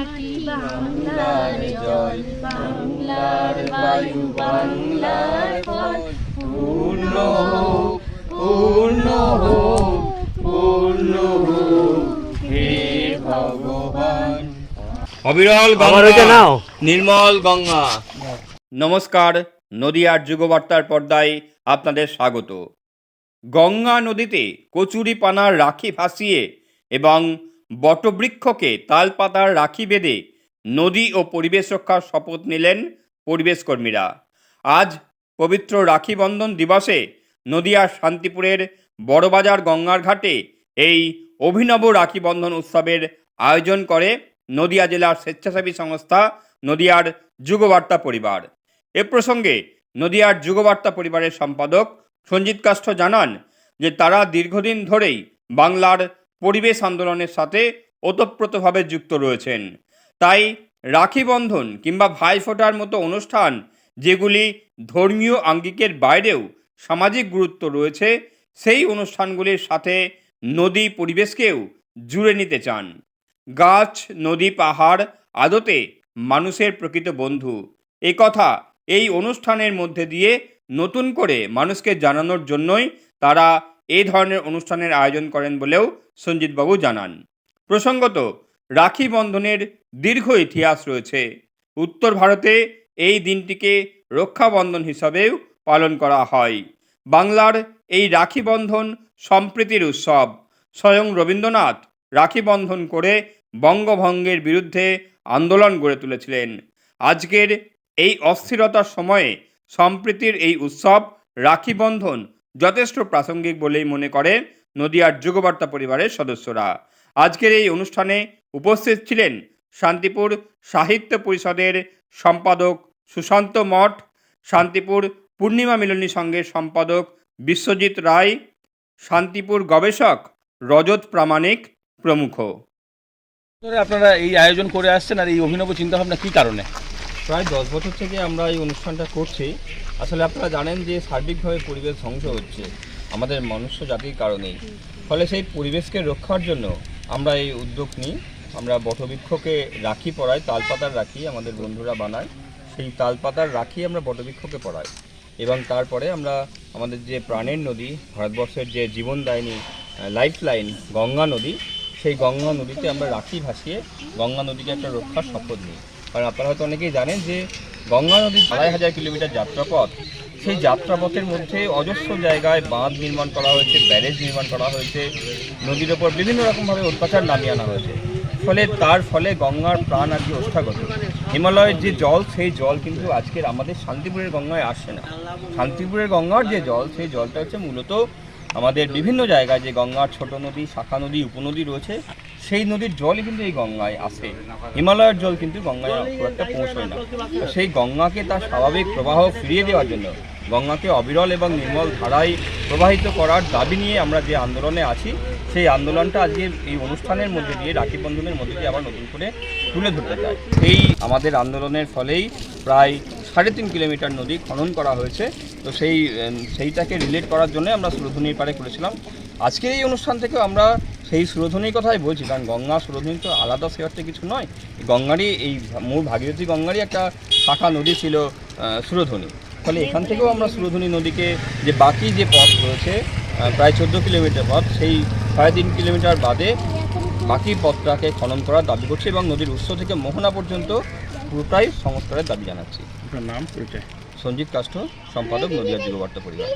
মাটি বাংলার জল বাংলার বায়ু বাংলার ফল পূর্ণ হোক পূর্ণ হোক পূর্ণ হোক। হে ভগবান। অবিরল গঙ্গা। নাও। নির্মল গঙ্গা। নমস্কার নদীয়ার যুগবার্তার পর্দায় আপনাদের স্বাগত। গঙ্গা নদীতে কচুরি পানার রাখি ভাসিয়ে এবং বটবৃক্ষকে তালপাতার রাখি বেঁধে নদী ও পরিবেশ রক্ষার শপথ নিলেন পরিবেশ কর্মীরা আজ পবিত্র রাখি বন্ধন দিবসে নদিয়ার শান্তিপুরের বড়বাজার গঙ্গার ঘাটে এই অভিনব রাখি বন্ধন উৎসবের আয়োজন করে নদিয়া জেলার স্বেচ্ছাসেবী সংস্থা নদিয়ার যুগবার্তা পরিবার। এ প্রসঙ্গে নদিয়ার যুগবার্তা পরিবারের সম্পাদক সঞ্জিত কাষ্ঠ জানান যে তারা দীর্ঘদিন ধরেই বাংলার পরিবেশ আন্দোলনের সাথে ওতপ্রোতভাবে যুক্ত রয়েছেন। তাই রাখি বন্ধন কিংবা ভাইফোঁটার মতো অনুষ্ঠান, যেগুলি ধর্মীয় আঙ্গিকের বাইরেও সামাজিক গুরুত্ব রয়েছে, সেই অনুষ্ঠানগুলির সাথে নদী পরিবেশকেও জুড়ে নিতে চান। গাছ, নদী, পাহাড় আদতে মানুষের প্রকৃত বন্ধু। এ কথা এই অনুষ্ঠানের মধ্যে দিয়ে নতুন করে মানুষকে জানানোর জন্যই তারা এই ধরনের অনুষ্ঠানের আয়োজন করেন বলেও সঞ্জিতবাবু জানান। প্রসঙ্গত, রাখি বন্ধনের দীর্ঘ ইতিহাস রয়েছে। উত্তর ভারতে এই দিনটিকে রক্ষাবন্ধন হিসাবেও পালন করা হয়। বাংলার এই রাখি বন্ধন সম্প্রীতির উৎসব। স্বয়ং রবীন্দ্রনাথ রাখি বন্ধন করে বঙ্গভঙ্গের বিরুদ্ধে আন্দোলন গড়ে তুলেছিলেন। আজকের এই অস্থিরতার সময়ে সম্প্রীতির এই উৎসব রাখি বন্ধন যথেষ্ট প্রাসঙ্গিক বলেই মনে করে নদিয়ার যুগবার্তা পরিবারের সদস্যরা। আজকের এই অনুষ্ঠানে উপস্থিত ছিলেন শান্তিপুর সাহিত্য পরিষদের সম্পাদক সুশান্ত মঠ শান্তিপুর পূর্ণিমা মিলনী সংঘের সম্পাদক বিশ্বজিৎ রায় শান্তিপুর গবেষক রজত প্রামাণিক প্রমুখ। ধরে আপনারা এই আয়োজন করে আসছেন আর এই অভিনব চিন্তাভাবনা কী কারণে? প্রায় দশ বছর থেকে আমরা এই অনুষ্ঠানটা করছি। আসলে আপনারা জানেন যে সার্বিকভাবে পরিবেশ ধ্বংস হচ্ছে। আমাদের মনুষ্য জাতির কারণেই। ফলে সেই পরিবেশকে রক্ষার জন্য আমরা এই উদ্যোগ নিই। আমরা বটবৃক্ষকে রাখি পরাই তালপাতার রাখি আমাদের বন্ধুরা বানায়। সেই তালপাতার রাখি আমরা বটবৃক্ষকে পড়াই। এবং তারপরে আমরা আমাদের যে প্রাণের নদী, ভারতবর্ষের যে জীবনদায়িনী লাইফ লাইন গঙ্গা নদী, সেই গঙ্গা নদীতে আমরা রাখি ভাসিয়ে গঙ্গা নদীকে একটা রক্ষার শপথ নিই। কারণ আপনারা হয়তো অনেকেই জানেন যে গঙ্গা নদীর আড়াই হাজার কিলোমিটার যাত্রাপথ সেই যাত্রাপথের মধ্যে অজস্র জায়গায় বাঁধ নির্মাণ করা হয়েছে, ব্যারেজ নির্মাণ করা হয়েছে, নদীর ওপর বিভিন্ন রকমভাবে অত্যাচার নামিয়ে আনা হয়েছে। ফলে তার ফলে গঙ্গার প্রাণ আর কি হিমালয়ের যে জল, সেই জল কিন্তু আজকের আমাদের শান্তিপুরের গঙ্গায় আসছে না। শান্তিপুরের গঙ্গার যে জল, সেই জলটা হচ্ছে মূলত আমাদের বিভিন্ন জায়গায় যে গঙ্গার ছোট নদী, শাখা নদী, উপনদী রয়েছে সেই নদীর জলই কিন্তু এই গঙ্গায় আসে হিমালয়ের জল কিন্তু গঙ্গায় খুব একটা পৌঁছয় না। সেই গঙ্গাকে তার স্বাভাবিক প্রবাহ ফিরিয়ে দেওয়ার জন্য গঙ্গাকে অবিরল এবং নির্মল ধারায় প্রবাহিত করার দাবি নিয়ে আমরা যে আন্দোলনে আছি, সেই আন্দোলনটা আজকে এই অনুষ্ঠানের মধ্যে দিয়ে, রাখি বন্ধনের মধ্যে দিয়ে আবার নতুন করে তুলে ধরতে চাই। এই আমাদের আন্দোলনের ফলেই প্রায় সাড়ে তিন কিলোমিটার নদী খনন করা হয়েছে। তো সেই সেইটাকে রিলেট করার জন্য আমরা সুরধুনির পাড়ে করেছিলাম। আজকের এই অনুষ্ঠান থেকেও আমরা সেই সুরধুনির কথাই বলছি কারণ গঙ্গা সুরধুনি তো আলাদা সেবাতে কিছু নয়। গঙ্গারই এই মূল ভাগীরথী গঙ্গারই একটা শাখা নদী ছিল আহ, সুরধুনি ফলে এখান থেকেও আমরা সুরধুনি নদীকে যে বাকি যে পথ রয়েছে প্রায় চোদ্দ কিলোমিটার পথ সেই সাড়ে তিন কিলোমিটার বাদে বাকি পথটাকে খনন করার দাবি করছি এবং নদীর উৎস থেকে মোহনা পর্যন্ত পুরোটাই সংস্কারের দাবি জানাচ্ছি। আপনার নাম পরিচয় সঞ্জিত কাষ্ঠ সম্পাদক নদিয়া যুগবার্তা পরিবার।